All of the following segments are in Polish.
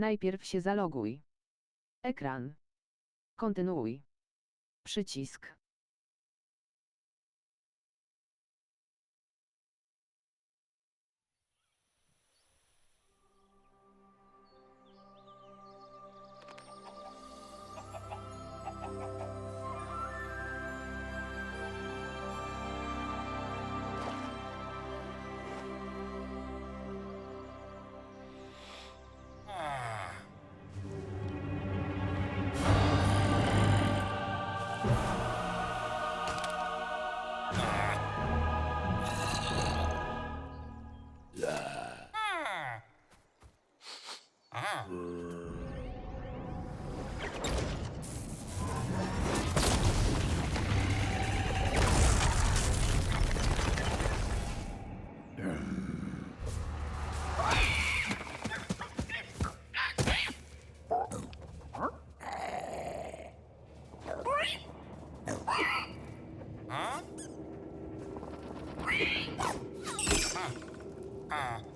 Najpierw się zaloguj. Ekran. Kontynuuj. Przycisk. ah.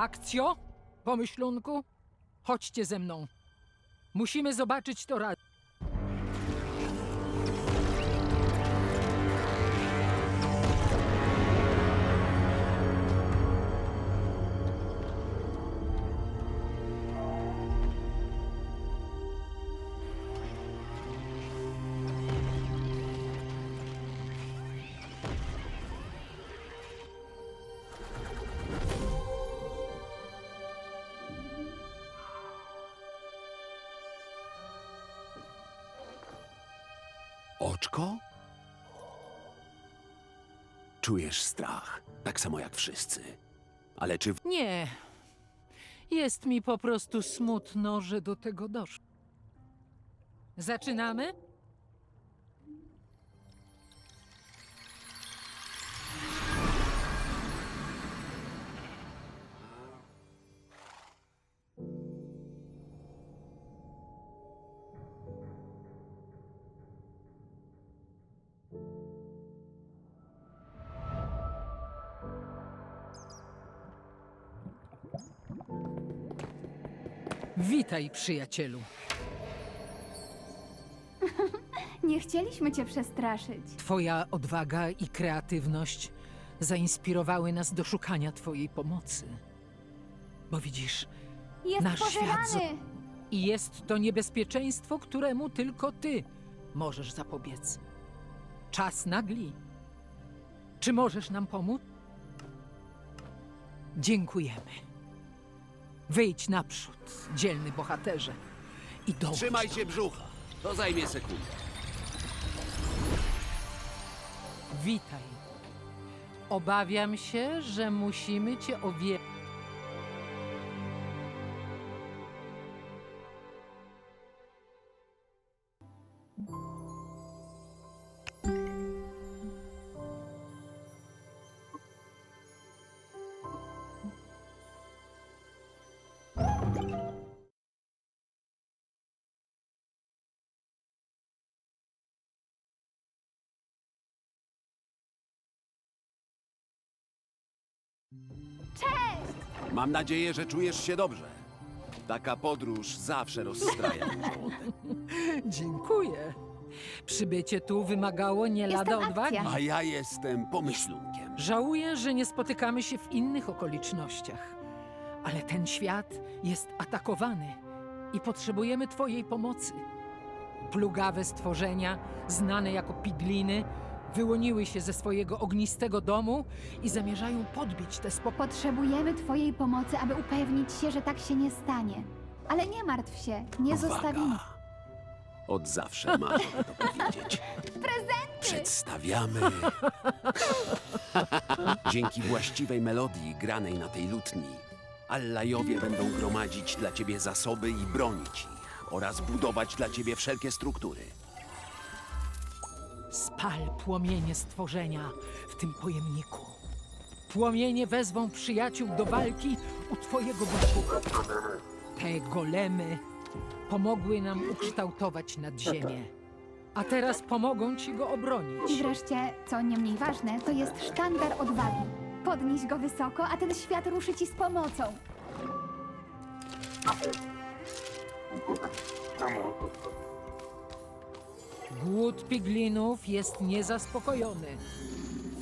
Akcjo, pomyślunku, chodźcie ze mną. Musimy zobaczyć to raz. Oczko? Czujesz strach, tak samo jak wszyscy. Ale czy w... Nie. Jest mi po prostu smutno, że do tego doszło. Zaczynamy? Witaj, przyjacielu. Nie chcieliśmy cię przestraszyć. Twoja odwaga i kreatywność zainspirowały nas do szukania Twojej pomocy. Bo widzisz, Jest Nasz świat pożerany! i jest to niebezpieczeństwo, któremu tylko Ty możesz zapobiec. Czas nagli. Czy możesz nam pomóc? Dziękujemy. Wyjdź naprzód, dzielny bohaterze. I dołącz Trzymaj się brzucha. To zajmie sekundę. Witaj. Obawiam się, że musimy cię o wie... Mam nadzieję, że czujesz się dobrze. Taka podróż zawsze rozstraja żołądek. Dziękuję. Przybycie tu wymagało nie lada odwagi. A ja jestem pomyślunkiem. Żałuję, że nie spotykamy się w innych okolicznościach. Ale ten świat jest atakowany i potrzebujemy Twojej pomocy. Plugawe stworzenia, znane jako pigliny, Wyłoniły się ze swojego ognistego domu i zamierzają podbić te spokojne. Potrzebujemy twojej pomocy, aby upewnić się, że tak się nie stanie. Ale nie martw się, nie Uwaga. zostawimy. Od zawsze marzę to powiedzieć. Prezenty! Przedstawiamy. Dzięki właściwej melodii granej na tej lutni, Allajowie będą gromadzić dla ciebie zasoby i bronić ich oraz budować dla ciebie wszelkie struktury. Spal płomienie stworzenia w tym pojemniku. Płomienie wezwą przyjaciół do walki u twojego boku. Te golemy pomogły nam ukształtować nadziemie. A teraz pomogą ci go I obronić. wreszcie, co nie mniej ważne, to jest sztandar odwagi. Podnieś go wysoko, a ten świat ruszy ci z pomocą. Głód piglinów jest niezaspokojony.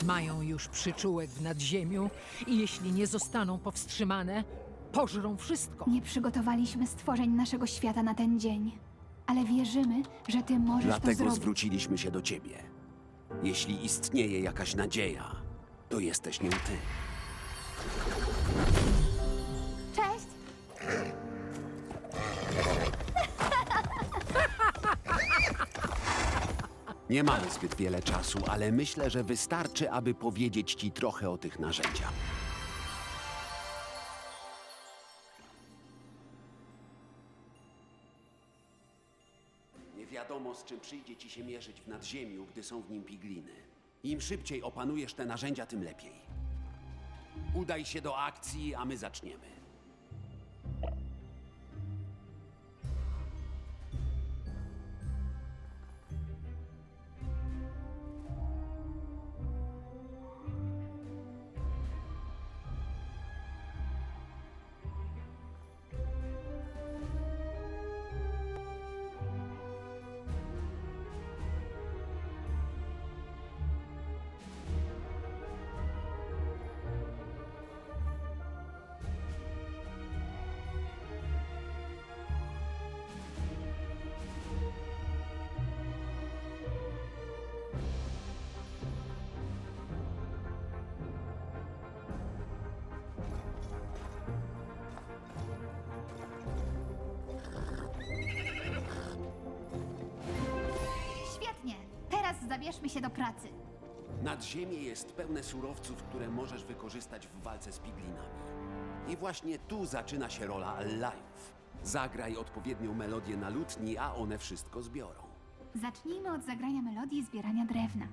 Mają już przyczółek w nadziemiu i jeśli nie zostaną powstrzymane, pożrą wszystko. Nie przygotowaliśmy stworzeń naszego świata na ten dzień. Ale wierzymy, że ty możesz to Dlatego zrobić. zwróciliśmy się do ciebie. Jeśli istnieje jakaś nadzieja, to jesteś nią ty. Cześć! Nie mamy zbyt wiele czasu, ale myślę, że wystarczy, aby powiedzieć ci trochę o tych narzędziach. Nie wiadomo, z czym przyjdzie ci się mierzyć w nadziemiu, gdy są w nim pigliny. Im szybciej opanujesz te narzędzia, tym lepiej. Udaj się do akcji, a my zaczniemy. Zabierzmy się do pracy. Nadziemie jest pełne surowców, które możesz wykorzystać w walce z piglinami. I właśnie tu zaczyna się rola Allajów. Zagraj odpowiednią melodię na lutni, a one wszystko zbiorą. Zacznijmy od zagrania melodii i zbierania drewna.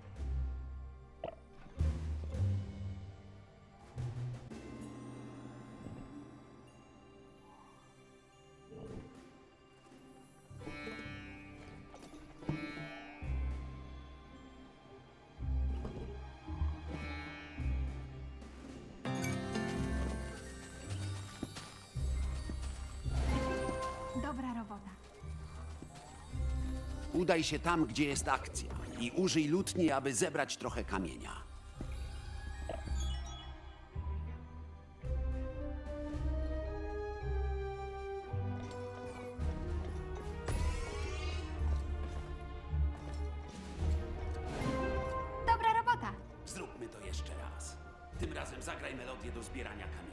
Udaj się tam, gdzie jest akcja i użyj lutni, aby zebrać trochę kamienia. Dobra robota! Zróbmy to jeszcze raz. Tym razem zagraj melodię do zbierania kamienia.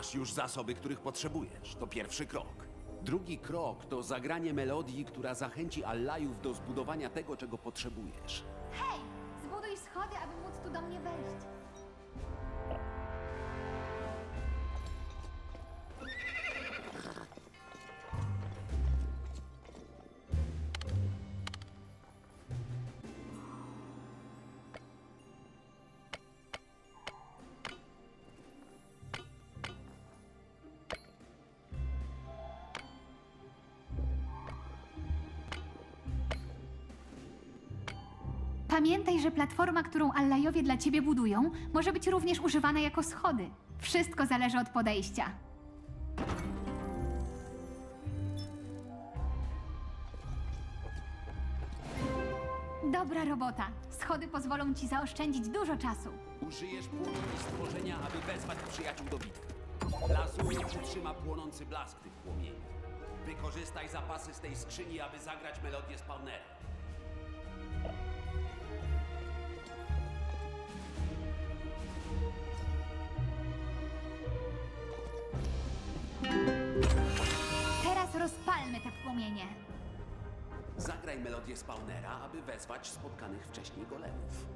Masz już zasoby, których potrzebujesz. To pierwszy krok. Drugi krok to zagranie melodii, która zachęci Allajów do zbudowania tego, czego potrzebujesz. Hej! Zbuduj schody, aby Pamiętaj, że platforma, którą Allajowie dla ciebie budują, może być również używana jako schody. Wszystko zależy od podejścia. Dobra robota. Schody pozwolą ci zaoszczędzić dużo czasu. Użyjesz płomieni stworzenia, aby wezwać przyjaciół do bitwy. Lasu utrzyma płonący blask tych płomieni. Wykorzystaj zapasy z tej skrzyni, aby zagrać melodię spawnera. Teraz rozpalmy te płomienie. Zagraj melodię spawnera, aby wezwać spotkanych wcześniej golemów.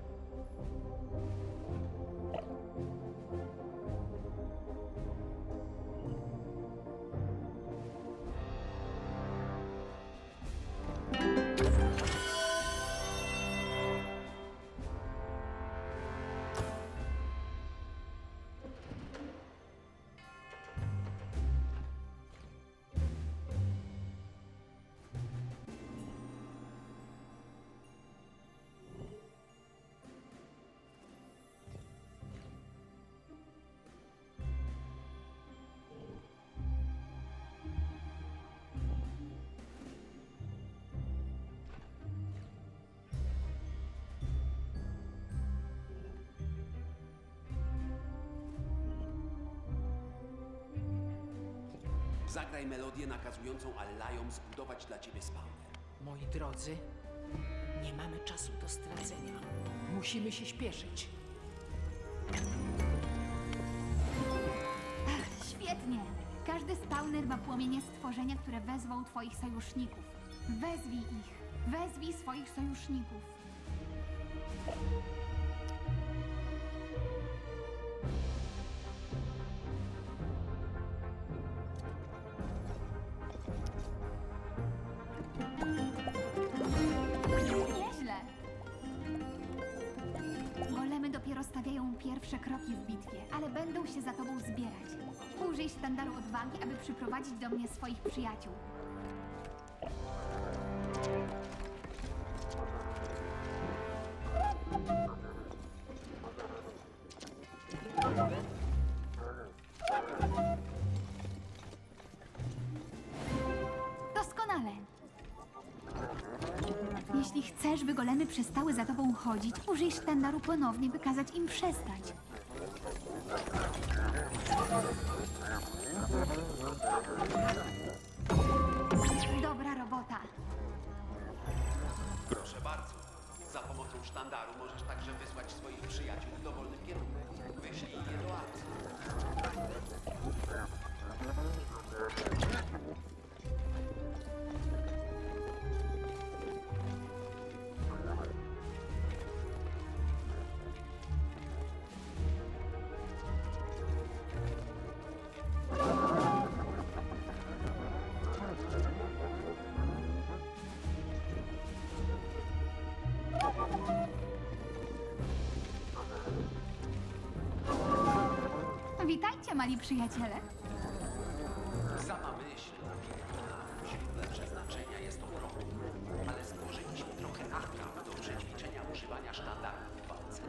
Zagraj melodię nakazującą Allajom zbudować dla ciebie spawner. Moi drodzy, nie mamy czasu do stracenia. Musimy się śpieszyć. Świetnie. Każdy spawner ma płomienie stworzenia, które wezwą twoich sojuszników. Wezwij ich. Wezwij swoich sojuszników. Pierwsze kroki w bitwie, ale będą się za tobą zbierać. Użyj sztandaru odwagi, aby przyprowadzić do mnie swoich przyjaciół. Chcesz, by golemy przestały za tobą chodzić, użyj sztandaru ponownie, by kazać im przestać. Dobra robota. Proszę bardzo. Za pomocą sztandaru możesz także wysłać swoich przyjaciół w Witajcie, mali przyjaciele. Sama myśl o w źródle przeznaczenia jest ogromna, ale stworzyliśmy trochę napraw do przećwiczenia używania sztandaru w walce.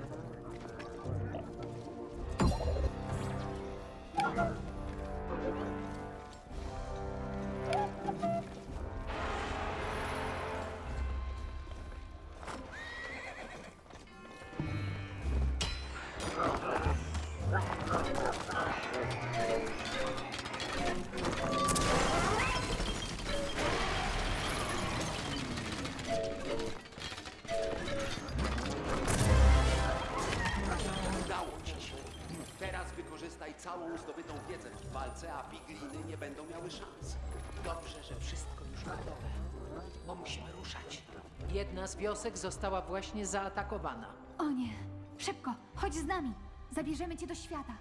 Że wszystko już gotowe, bo musimy ruszać. Jedna z wiosek została właśnie zaatakowana. O nie, szybko, chodź z nami. Zabierzemy cię do świata.